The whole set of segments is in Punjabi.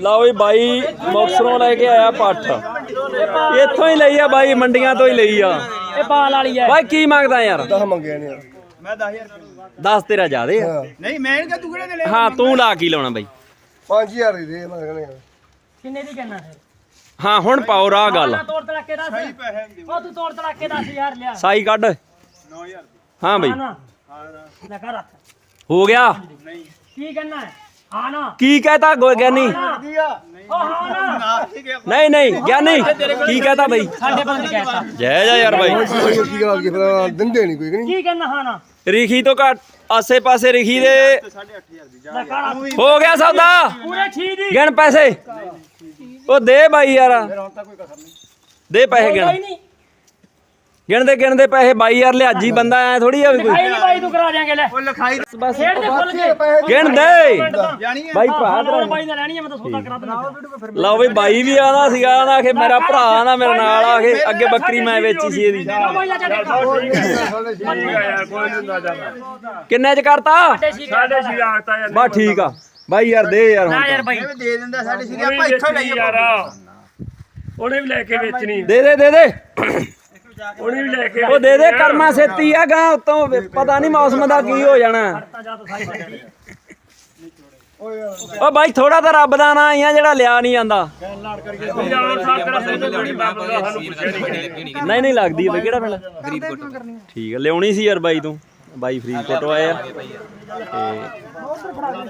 ਲਓ ਵੀ ਬਾਈ ਮੁਕਸਰੋਂ ਲੈ ਕੇ ਆਇਆ ਪੱਠ। ਇੱਥੋਂ ਹੀ ਲਈ ਆ ਬਾਈ ਮੰਡੀਆਂ ਤੋਂ ਹੀ ਲਈ ਆ। ਇਹ ਬਾਲ ਵਾਲੀ ਹੈ। ਬਾਈ ਕੀ ਮੰਗਦਾ ਯਾਰ? ਦਸ ਮੰਗਿਆ ਨੇ ਮੈਂ 10000 ਦੱਸ ਤੇਰਾ ਜ਼ਿਆਦੇ ਆ। ਨਹੀਂ ਮੈਂ ਨਹੀਂ ਤੂੰ ਕਿਹੜੇ ਦੇ ਲੈ ਹਾਂ ਤੂੰ ਲਾ ਕੀ ਲਾਉਣਾ ਬਾਈ? 5000 ਦੀ ਦੇ ਮੰਗਣੇ ਕਿੰਨੇ ਦੀ ਕਹਿਣਾ ਹੈ ਹਾਂ ਹੁਣ ਪਾਓ ਰਾਹ ਗੱਲ। ਤੋੜ ਤੜਾਕੇ ਦੱਸ। ਉਹ ਤੂੰ ਤੋੜ ਤੜਾਕੇ 10000 ਲਿਆ। ਸਾਈ ਕੱਢ। 9000 ਹਾਂ ਬਾਈ। ਹਾਂ ਨਾ ਲੈ ਕਰ ਰੱਖ ਹੋ ਗਿਆ। ਨਹੀਂ। ਕੀ ਕਹਿਣਾ ਹੈ? ਹਾਂ ਨਾ। ਕੀ ਕਹਤਾ ਗਿਆਨੀ? ਨਹੀਂ ਨਹੀਂ ਗਿਆਨੀ ਕੀ ਕਹਤਾ ਬਾਈ? ਸਾਡੇ ਬੰਦ ਕਹਿਤਾ। ਜੈ ਜਾ ਯਾਰ ਬਾਈ। ਕੀ ਗੱਲ ਕੀ ਫਿਰ ਦਿੰਦੇ ਨਹੀਂ ਕੋਈ ਕਿ ਨਹੀਂ? ਕੀ ਕਹਿਣਾ ਹਾਂ ਨਾ? ਰਿਖੀ ਤੋਂ ਘੱਟ ਆਸੇ ਪਾਸੇ ਰਿਖੀ ਦੇ 8500 ਦੀ ਲੈ। ਕਰ ਰੱਖ। ਹੋ ਗਿਆ ਸੌਦਾ। ਪੂਰੇ ਛੀ ਦੀ। ਗਿਣ ਪੈਸੇ। ਉਹ ਦੇ ਬਾਈ ਯਾਰ। ਹੁਣ ਤਾਂ ਕੋਈ ਕਸਰ ਨਹੀਂ। ਦੇ ਪੈਸੇ ਗਿਣ। ਨਹੀਂ। ਗਿਣਦੇ ਗਿਣਦੇ ਪੈਸੇ ਬਾਈ ਯਾਰ ਲਿਆਜੀ ਬੰਦਾ ਐ ਥੋੜੀ ਆ ਵੀ ਕੋਈ। ਨਹੀਂ ਬਾਈ ਤੂੰ ਕਰਾ ਦਿਆਂਗੇ ਲੈ। ਉਹ ਲਿਖਾਈ ਬਸ ਖੇਡ ਦੇ ਖੁੱਲ ਕੇ ਗਿਣ ਦੇ। ਜਾਣੀ ਹੈ ਬਾਈ ਭਰਾ ਬਾਈ ਦਾ ਲੈਣੀ ਹੈ ਮੈਂ ਤਾਂ ਸੌਦਾ ਕਰਾ ਦੇਣਾ ਲਓ ਬਈ ਬਾਈ ਵੀ ਆਦਾ ਸੀਗਾ ਆਂਦਾ ਕਿ ਮੇਰਾ ਭਰਾ ਨਾ ਮੇਰੇ ਨਾਲ ਆ ਕੇ ਅੱਗੇ ਬੱਕਰੀ ਮੈਂ ਵੇਚੀ ਸੀ ਇਹਦੀ। ਆ। ਕਿੰਨੇ ਚ ਕਰਤਾ? ਸਾਡੇ ਛੀ ਬਸ ਠੀਕ ਆ। ਬਾਈ ਯਾਰ ਦੇ ਯਾਰ ਨਾ ਹੁਣ ਯਾਰ ਬਾਈ। ਦੇ ਦਿੰਦਾ ਸਾਡੇ ਸੀਗੇ ਆਪਾਂ ਇੱਥੋਂ ਲਈਏ ਯਾਰ। ਉਹਨੇ ਵੀ ਲੈ ਕੇ ਵੇਚਣੀ ਦੇ ਦੇ ਦੇ ਦੇ। ਉਹਨੇ ਵੀ ਲੈ ਕੇ ਉਹ ਦੇ ਦੇ ਕਰਮਾ ਸੇਤੀ ਆ ਗਾਂ ਉਤੋਂ ਪਤਾ ਨਹੀਂ ਮੌਸਮ ਦਾ ਕੀ ਹੋ ਜਾਣਾ। ਉਹ ਬਾਈ ਥੋੜਾ ਤਾਂ ਰੱਬ ਦਾ ਨਾਂ ਹੀ ਆ ਜਿਹੜਾ ਲਿਆ ਨਹੀਂ ਜਾਂਦਾ। ਨਹੀਂ ਨਹੀਂ ਲੱਗਦੀ ਬਈ ਕਿਹੜਾ ਪਿੰਡ? ਠੀਕ ਆ ਲਿਆਉਣੀ ਸੀ ਯਾਰ ਬਾਈ ਤੂੰ। ਬਾਈ ਫਰੀਦਕੋਟ ਆਏ ਆ ਤੇ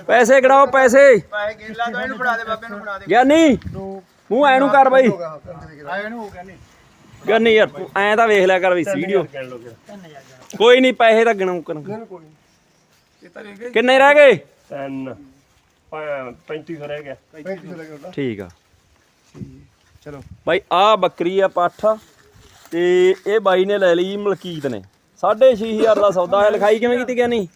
ਪੈਸੇ ਕਢਾਓ ਪੈਸੇ। ਪਾਏ ਗੇਲਾ ਤੋਂ ਇਹਨੂੰ ਫੜਾ ਦੇ ਬਾਬੇ ਨੂੰ ਫੜਾ ਦੇ। ਗਿਆਨੀ ਮੂੰਹ ਐ ਨੂੰ ਕਰ ਬਾਈ। ਇਹਨੂੰ ਹੋ ਗਿਆ ਨਹੀਂ ਗਿਆਨੀ ਯਾਰ ਤੂੰ ਐ ਤਾਂ ਵੇਖ ਲਿਆ ਕਰ ਵੀ ਵੀਡੀਓ। ਕੋਈ ਨਹੀਂ ਪੈਸੇ ਤਾਂ ਗਿਣੂ ਕਰ। ਕਿੰਨੇ ਰਹਿ ਗਏ? ਤਿੰਨ। 3500 ਰਹਿ ਗਿਆ। 35 ਲੱਗੇ ਉਹਦਾ ਠੀਕ ਆ। ਚਲੋ। ਬਾਈ ਆ ਬੱਕਰੀ ਆ ਪੱਠ। ਤੇ ਇਹ ਬਾਈ ਨੇ ਲੈ ਲਈ ਮਲਕੀਤ ਨੇ। 6500 ਦਾ ਸੌਦਾ ਹੈ। ਲਿਖਾਈ ਕਿਵੇਂ ਕੀਤੀ ਗਿਆ ਨਹੀਂ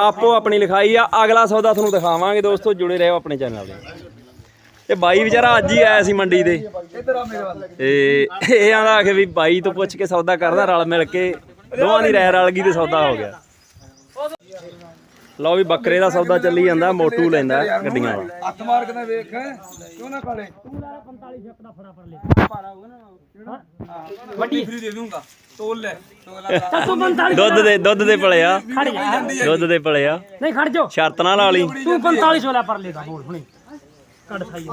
ਆਪੋ ਆਪਣੀ ਲਿਖਾਈ ਆ। ਅਗਲਾ ਸੌਦਾ ਤੁਹਾਨੂੰ ਦਿਖਾਵਾਂਗੇ ਦੋਸਤੋ। ਜੁੜੇ ਰਹੋ ਆਪਣੇ ਚੈਨਲ ਦੇ। ਤੇ ਬਾਈ ਵਿਚਾਰਾ ਅੱਜ ਹੀ ਆਇਆ ਸੀ ਮੰਡੀ ਦੇ ਤੇ ਇਹ ਆਂਦਾ ਕਿ ਵੀ ਬਾਈ ਤੋਂ ਪੁੱਛ ਕੇ ਸੌਦਾ ਕਰਦਾ ਰਲ ਮਿਲ ਕੇ। ਦੋਵਾਂ ਦੀ ਰਹਿ ਰਲ ਗਈ ਤੇ ਸੌਦਾ ਹੋ ਗਿਆ। ਲਓ ਵੀ ਬੱਕਰੇ ਦਾ ਸੌਦਾ ਚੱਲੀ ਜਾਂਦਾ ਮੋਟੂ ਲੈਂਦਾ ਗੱਡੀਆਂ ਵਾਲਾ ਹੱਥ ਮਾਰ ਕੇ ਨਾ ਵੇਖ ਕਿਉਂ ਨਾ ਕਾਲੇ ਤੂੰ ਲੈ 45 ਸ਼ੱਕ ਦਾ ਫੜਾ ਫੜ ਲੈ। ਵੱਡੀ ਫਰੀ ਦੇ ਦੂੰਗਾ ਤੋਲ ਲੈ। ਤਾਂ ਤੂੰ 45 ਦੁੱਧ ਦੇ ਦੁੱਧ ਦੇ ਪਲੇ ਆ। ਖੜ ਜਾ। ਦੁੱਧ ਦੇ ਪਲੇ ਆ। ਨਹੀਂ ਖੜ ਜਾ ਸ਼ਰਤ ਨਾਲ ਲਾ ਲਈ ਤੂੰ 45 ਲੈ ਪਰ ਲੈਦਾ ਬੋਲ ਹੁਣੇ। ਕੱਢ ਖਾਈ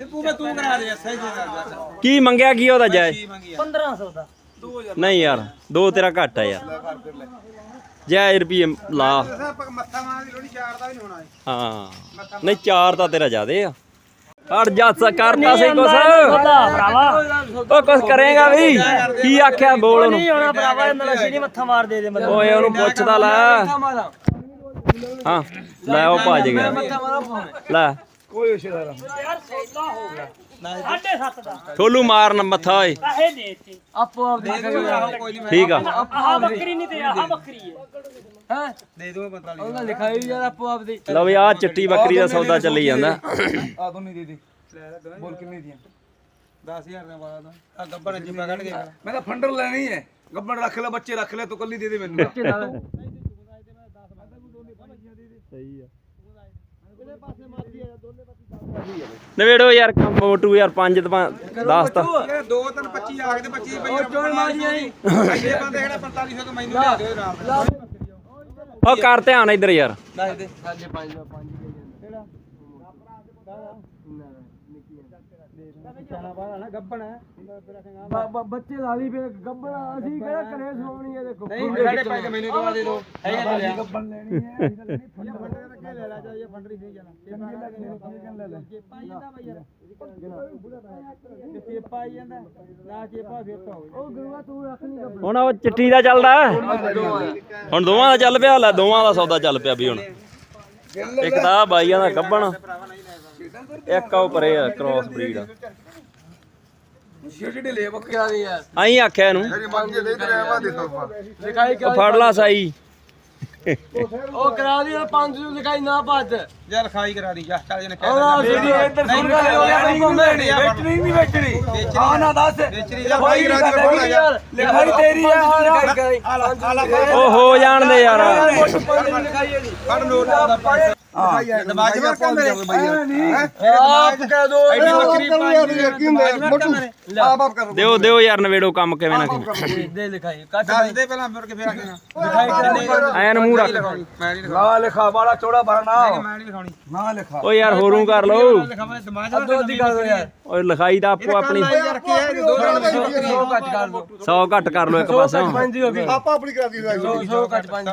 ਤੂੰ ਮੈਂ ਤੂੰ ਕਰਾ ਦੇ ਸਹੀ ਕੀ ਮੰਗਿਆ ਕੀ ਉਹਦਾ ਜਾਇਜ਼ 1500 ਦਾ। ਨਹੀਂ ਯਾਰ ਦੋ ਤੇਰਾ ਘੱਟ ਆ ਯਾਰ। ਜਾਇਜ਼ ਰੁਪਏ ਲਾ। ਮੱਥਾ ਮਾਰ ਦੀ ਲੋੜੀ ਚਾਰ ਦਾ ਵੀ ਨਹੀਂ ਹੋਣਾ ਹਾਂ ਨਹੀਂ ਚਾਰ ਤਾਂ ਤੇਰਾ ਜ਼ਿਆਦੇ ਆ। ਹਟ ਜਾ ਸ- ਕਰਤਾ ਸੀ ਕੁਛ। ਉਹ ਕੁਛ ਕਰੇਗਾ ਵੀ। ਕੀ ਆਖਿਆ ਬੋਲ ਉਹਨੂੰ? ਨਹੀਂ ਹੋਣਾ ਭਰਾਵਾ ਇਹਨਾਂ ਦਾ ਨਹੀਂ ਮੱਥਾ ਮਾਰ ਦੇ ਦੇ ਓਏ ਉਹਨੂੰ ਪੁੱਛਦਾ ਲੈ। ਹਾਂ ਲੈ ਉਹ ਭੱਜ ਗਿਆ ਲੈ। ਕੋਈ ਇਸ਼ਾਰਾ ਯਾਰ ਸੌਦਾ ਹੋ ਗਿਆ। ਸਾਢੇ ਸੱਤ ਦਾ। ਠੋਲੂ ਮਾਰਨ ਮੱਥਾ ਓਏ। ਪੈਸੇ ਦੇ ਤੇ ਆਪੋ ਆਪ ਦੇ ਠੀਕ ਆ। ਆਹ ਬੱਕਰੀ ਨਹੀਂ ਤੇ ਆਹ ਬੱਕਰੀ ਹੈ? ਦੇ ਦੂੰਗਾ 45 ਉਹਦਾ ਲਿਖਾਈ ਯਾਰ ਆਪੋ ਆਪ ਦੇ। ਲਓ ਵੀ ਆ ਚਿੱਟੀ ਬੱਕਰੀ ਦਾ ਸੌਦਾ ਚੱਲੀ ਜਾਂਦਾ। ਆ ਦੋਨੇ ਦੇ ਦੇ। ਬੋਲ ਕਿੰਨੇ ਦੀਆਂ? 10000 ਦਾ ਬਾਅਦ। ਆ ਗੱਬਰ ਜਿੱਪਾ ਕੱਢ ਕੇ। ਮੈਂ ਤਾਂ ਫੰਡਰ ਲੈਣੀ ਹੈ ਗੱਬੜ ਰੱਖ ਲੈ ਬੱਚੇ ਰੱਖ ਲੈ ਤੂੰ ਕੱਲੀ ਦੇ ਦੇ ਮੈਨੂੰ ਨਵੇੜੋ ਯਾਰ ਕੰਮ ਮੋਟੂ ਯਾਰ 5 ਤਾਂ 10 ਤਾਂ। 2 3 25 ਆ ਤੇ 25 ਪਈ ਉਹ ਚੋਣ ਮਾਰੀ ਆਈ ਇਹ ਬੰਦੇ ਜਿਹੜਾ 4500 ਤੋਂ ਮੈਨੂੰ ਲਿਆ ਦਿਓ ਆਰਾਮ ਉਹ ਕਰ ਧਿਆਨ ਇੱਧਰ ਯਾਰ। ਦੱਸ ਦੇ। ਸਾਡੇ 5 ਦਾ 5 ਕਿਹੜਾ ਬੱਚੇ ਲਾ ਲਈ ਫੇ ਗੱਬਣ ਅਸੀਂ ਕਿਹੜਾ ਕਰੇ ਸੋਣੀ ਹੈ ਦੇਖੋ। ਨਹੀਂ ਸਾਡੇ ਪੈਸੇ ਮੈਨੂੰ ਦਵਾ ਦੇ ਦਿਓ। ਹੈਗਾ ਤੇ ਗੱਬਣ ਲੈਣੀ ਹੈ ਲੈ ਲੈ ਜਾ ਇਹ ਫੰਡਰੀ ਸਹੀ ਜਾਣਾ। ਚੇਪਾ ਹੀ ਜਾਂਦਾ ਬਈ ਯਾਰ। ਚੇਪਾ ਹੀ ਜਾਂਦਾ ਨਾ ਚੇਪਾ ਫਿਰ ਤਾਂ ਹੋਵੇ ਉਹ ਗੁਰੂਆ ਤੂੰ ਰੱਖ ਨਹੀਂ ਗੱਬਣ। ਹੁਣ ਉਹ ਚਿੱਟੀ ਦਾ ਚੱਲਦਾ ਹੁਣ ਦੋਵਾਂ ਦਾ ਚੱਲ ਪਿਆ ਲੈ ਦੋਵਾਂ ਦਾ ਸੌਦਾ ਚੱਲ ਪਿਆ ਵੀ ਹੁਣ। ਇੱਕ ਤਾਂ ਬਾਈਆਂ ਦਾ ਕੱਢਣ ਇੱਕ ਉਹ ਪਰੇ ਆ ਕ੍ਰਾਸ ਬਰੀਡ ਆ ਜਿਹੜੇ ਲੈ ਬੱਕੇ ਆਈ ਆਖਿਆ ਇਹਨੂੰ ਫੜ ਲਾ ਸਾਈ ਉਹ ਕਰਾ ਲਈ ਨਾ 500 ਲਿਖਾਈ ਨਾ ਭੱਜ ਯਾਰ ਖਾਈ ਕਰਾ ਦੀ ਜਾ ਚੱਲ ਜਨੇ ਕਹਿ ਦੇ ਇੱਧਰ ਸੁਣ ਕੇ ਨਹੀਂ ਹੁੰਦੀ ਵੇਚਣੀ ਨਹੀਂ ਵੇਚਣੀ ਆ ਨਾ ਦੱਸ ਵੇਚਣੀ ਜਾ ਭਾਈ ਯਾਰ ਲਿਖਾਈ ਤੇਰੀ ਆ ਆ ਹੋ ਜਾਣ ਦੇ ਯਾਰ ਕੱਢ ਲੋਟ ਦਾ 500 ਦਿਓ ਦਿਓ ਯਾਰ ਨਵੇੜੋ ਲਿਖਾਈ ਯਾਰ ਹੋਰੂ ਕਰ ਲਓ। ਲਿਖਾਈ ਦਾ ਆਪੋ ਆਪਣੀ। ਸੌ ਘੱਟ ਕਰ ਲਓ ਇੱਕ ਪਾਸੇ।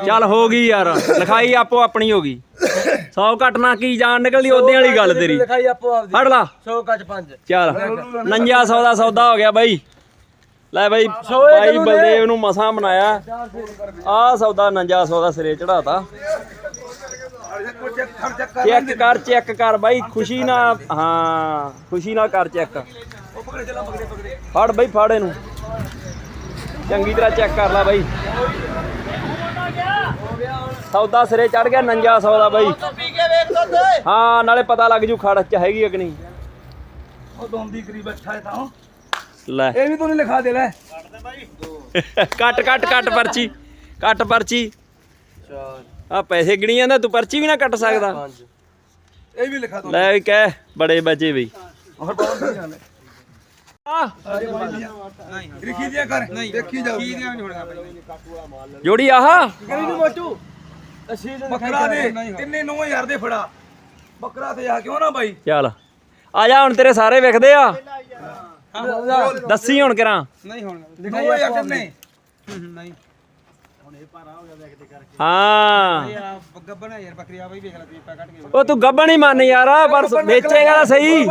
ਚੱਲ ਹੋ ਗਈ ਯਾਰ। ਲਿਖਾਈ ਆਪੋ ਆਪਣੀ ਹੋ ਗਈ। 100 ਘੱਟ ਨਾ ਕੀ ਜਾਣ ਨਿਕਲਦੀ ਉਹਦੇ ਵਾਲੀ ਗੱਲ ਤੇਰੀ। ਲਿਖਾਈ ਆਪੋ ਆਪਦੀ। ਫੜ ਲਾ। 100 ਕੱਟ ਪੰਜ। ਚੱਲ ਨੰਜਾ ਸੌ ਦਾ ਸੌਦਾ ਹੋ ਗਿਆ ਬਾਈ। ਲੈ ਬਾਈ ਬਾਈ ਬਲਦੇਵ ਨੂੰ ਮਸਾਂ ਬਣਾਇਆ। ਆਹ ਸੌਦਾ ਨੰਜਾ ਸੌ ਦਾ ਸਿਰੇ ਚੜਾਤਾ ਚੈੱਕ ਕਰ ਚੈੱਕ ਕਰ ਬਾਈ ਖੁਸ਼ੀ ਨਾਲ ਹਾਂ ਖੁਸ਼ੀ ਨਾਲ ਕਰ ਚੈੱਕ। ਫੜ ਬਾਈ ਫੜ ਇਹਨੂੰ। ਚੰਗੀ ਤਰ੍ਹਾਂ ਚੈੱਕ ਕਰ ਲੈ ਬਾਈ। ਸੌਦਾ ਸਿਰੇ ਚੜ ਗਿਆ ਨੰਜਾ ਸੌ ਦਾ ਬਾਈ ਹਾਂ ਨਾਲੇ ਪਤਾ ਲੱਗ ਜੂ ਖੜ ਚ ਹੈਗੀ ਕਿ ਨਹੀਂ। ਉਹ ਦੋਂਦੀ ਕਰੀ ਬੈਠਾ ਹੈ ਤਾਂ ਲੈ। ਇਹ ਵੀ ਤੂੰ ਲਿਖਾ ਦੇ ਲੈ। ਕੱਟ ਕੱਟ ਕੱਟ ਪਰਚੀ ਕੱਟ ਪਰਚੀ। ਆ ਪੈਸੇ ਗਿਣੀ ਜਾਂਦਾ ਤੂੰ ਪਰਚੀ ਵੀ ਨਾ ਕੱਟ ਸਕਦਾ। ਇਹ ਵੀ ਲਿਖਾ ਦੋ। ਲੈ ਵੀ ਕਹਿ ਬੜੇ ਬੱਚੇ ਬਈ। ਹੋਰ ਬਹੁਤ ਨਹੀਂ ਜਾਣੇ? ਆ ਲਿਖੀ ਦਿਆ ਕਰ ਦੇਖੀ ਜਾਓ ਕੀ ਦੀਆਂ ਨਹੀਂ ਹੋਣਾ ਭਾਈ ਜੋੜੀ ਆਹ। ਕਰੀ ਨੂੰ ਮੋਚੂ ਬੱਕਰਾ ਦੇ ਤਿੰਨੇ 9000 ਦੇ ਫੜਾ। ਬੱਕਰਾ ਤੇ ਆ ਕਿਉਂ ਨਾ ਬਾਈ? ਚੱਲ। ਆ ਜਾ ਹੁਣ ਤੇਰੇ ਸਾਰੇ ਵਿਖਦੇ ਆ। ਦੱਸੀ ਹੁਣ ਕਰਾਂ। ਨਹੀਂ ਹੋਣਾ 9000 ਤਿੰਨੇ। ਨਹੀਂ। ਹਾਂ ਗੱਬਣਾ ਯਾਰ ਬੱਕਰੀ ਆ ਬਈ ਵੇਖ ਲੈ ਤੂੰ ਪਾ ਕੱਢ ਕੇ। ਉਹ ਤੂੰ ਗੱਬਣ ਹੀ ਮੰਨ ਯਾਰ ਪਰ ਵੇਚੇਗਾ ਸਹੀ।